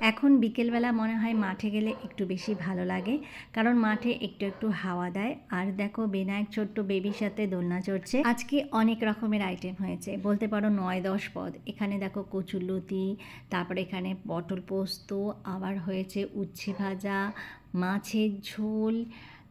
এখন বিকেলবেলা মনে হয় মাঠে গেলে একটু বেশি ভালো লাগে, কারণ মাঠে একটু একটু হাওয়া দেয়। আর দেখো, বিনায়ক ছোট্ট বেবির সাথে দোলনা চড়ছে। আজকে অনেক রকমের আইটেম হয়েছে। বলতে পারো নয়, দশ পদ। এখানে দেখো কচুরলতি তারপরে এখানে পটল পোস্ত, আবার হয়েছে উচ্ছে ভাজা, মাছের ঝোল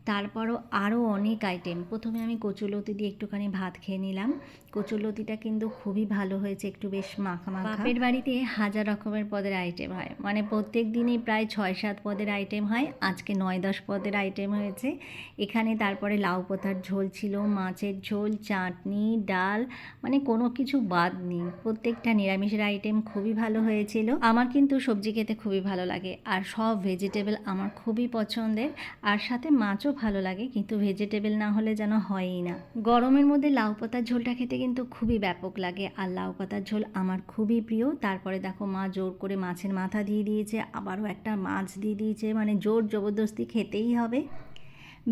তারপরও আরও অনেক আইটেম প্রথমে আমি কচুলতি দিয়ে একটুখানি ভাত খেয়ে নিলাম। কচুলতিটা কিন্তু খুবই ভালো হয়েছে, একটু বেশ মাখা মাখা। বাপের বাড়িতে হাজার রকমের পদের আইটেম হয়। মানে প্রত্যেক দিনই প্রায় ছয় সাত পদের আইটেম হয়। আজকে নয় দশ পদের আইটেম হয়েছে। এখানে তারপরে লাউ পাতার ঝোল ছিল, মাছের ঝোল, চাটনি, ডাল মানে কোনো কিছু বাদ নেই। প্রত্যেকটা নিরামিষের আইটেম খুবই ভালো হয়েছিল। আমার কিন্তু সবজি খেতে খুবই ভালো লাগে। আর সব ভেজিটেবল আমার খুবই পছন্দের। আর সাথে মাছও ভালো লাগে, কিন্তু ভেজিটেবল না হলে যেন হয়ই না। গরমের মধ্যে লাউ পাতার ঝোলটা খেতে কিন্তু খুবই ব্যাপক লাগে, আর লাউ পাতার ঝোল আমার খুবই প্রিয়। তারপরে দেখো মা জোর করে মাছের মাথা দিয়ে দিয়েছে, আবারও একটা মাছ দিয়ে দিয়েছে মানে জোর জবরদস্তি খেতেই হবে।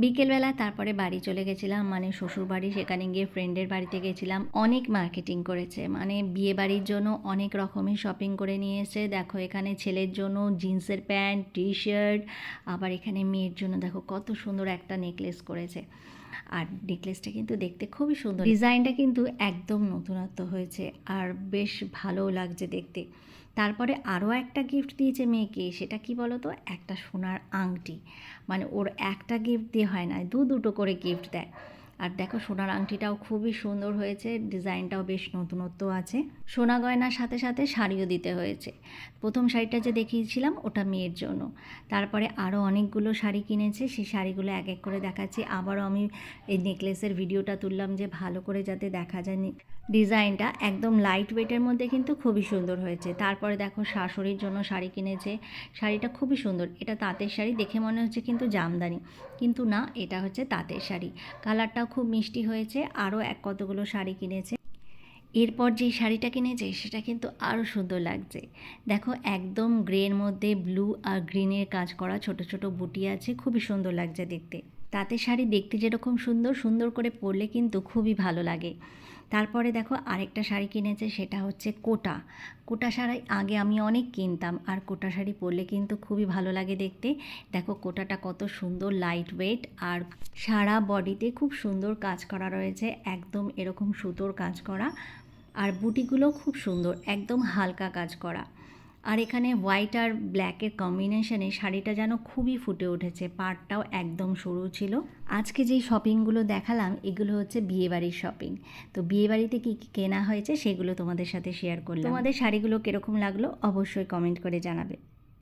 বিকেলবেলা তারপরে বাড়ি চলে গেছিলাম মানে শ্বশুর বাড়ি সেখানে গিয়ে ফ্রেন্ডের বাড়িতে গেছিলাম। অনেক মার্কেটিং করেছে মানে বিয়ে বাড়ির জন্য অনেক রকমের শপিং করে নিয়ে এসে দেখো, এখানে ছেলের জন্য জিন্সের প্যান্ট টি শার্ট আবার এখানে মেয়ের জন্য দেখো কত সুন্দর একটা নেকলেস করেছে। আর নেকলেসটা কিন্তু দেখতে খুবই সুন্দর। ডিজাইনটা কিন্তু একদম নতুনত্ব হয়েছে, আর বেশ ভালোও লাগছে দেখতে। তারপরে আরও একটা গিফট দিয়েছে মেয়েকে, সেটা কি বলো তো একটা সোনার আংটি। মানে ওর একটা গিফট দিয়ে হয় না, দু দুটো করে গিফট দেয়। আর দেখো সোনার আংটিটাও খুবই সুন্দর হয়েছে, ডিজাইনটাও বেশ নতুনত্ব আছে। সোনা গয়নার সাথে সাথে শাড়িও দিতে হয়েছে। প্রথম শাড়িটা যে দেখিয়েছিলাম ওটা মেয়ের জন্য। তারপরে আরও অনেকগুলো শাড়ি কিনেছে, সেই শাড়িগুলো এক এক করে দেখাচ্ছি। আবারও আমি এই নেকলেসের ভিডিওটা তুললাম যে ভালো করে যাতে দেখা যায় ডিজাইনটা একদম লাইট ওয়েটের মধ্যে কিন্তু খুবই সুন্দর হয়েছে। তারপরে দেখো শাশুড়ির জন্য শাড়ি কিনেছে। শাড়িটা খুবই সুন্দর। এটা তাঁতের শাড়ি, দেখে মনে হচ্ছে কিন্তু জামদানি। কিন্তু না, এটা হচ্ছে তাঁতের শাড়ি। কালারটাও খুব মিষ্টি হয়েছে, আরও এক কতগুলো শাড়ি কিনেছে। এরপর যে শাড়িটা কিনেছে, সেটা কিন্তু আরও সুন্দর লাগছে। দেখো, একদম গ্রের মধ্যে ব্লু আর গ্রিনের কাজ করা ছোট ছোট বুটি আছে, খুবই সুন্দর লাগছে দেখতে। তাতে শাড়ি দেখতে যেরকম সুন্দর সুন্দর করে পরলে কিন্তু খুবই ভালো লাগে। তারপরে দেখো আরেকটা শাড়ি কিনেছে, সেটা হচ্ছে কোটা। কোটা শাড়ি আগে আমি অনেক কিনতাম, আর কোটা শাড়ি পরলে কিন্তু খুবই ভালো লাগে দেখতে। দেখো কোটাটা কত সুন্দর লাইট ওয়েট আর সারা বডিতে খুব সুন্দর কাজ করা রয়েছে, একদম এরকম সুতোর কাজ করা। আর বুটিগুলো খুব সুন্দর, একদম হালকা কাজ করা। আর এখানে হোয়াইট আর ব্ল্যাকের কম্বিনেশনে শাড়িটা যেন খুবই ফুটে উঠেছে, পাড়টাও একদম সরু ছিল। আজকে যেই শপিংগুলো দেখালাম, এগুলো হচ্ছে বিয়েবাড়ির শপিং তো বিয়েবাড়িতে কী কী কেনা হয়েছে সেগুলো তোমাদের সাথে শেয়ার করলাম। তোমাদের শাড়িগুলো কীরকম লাগল অবশ্যই কমেন্ট করে জানাবে।